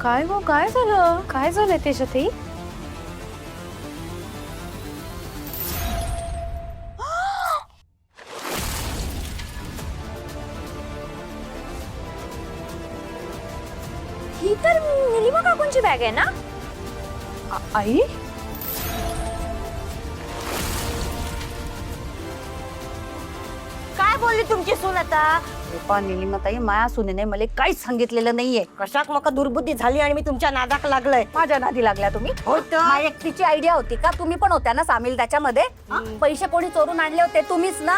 काय गो काय झालं? काय झालं त्याच्यातही? ही तर निलिमा काकूंची बॅग आहे ना? आ- आई? काय बोलली तुमची सून आता? रुपा निलिमाताई माया सुनेने मला काहीच सांगितलेलं नाहीये. कशाक मका दुर्बुद्धी झाली आणि मी तुमच्या नादाक लागलंय? माझ्या नादी लागल्या तुम्ही? होय तर. माझी एकटीची आयडिया होती का? तुम्ही पण होत्या ना सामील त्याच्यामध्ये? हा? पैसे कोणी चोरून आणले होते? तुम्हीच ना?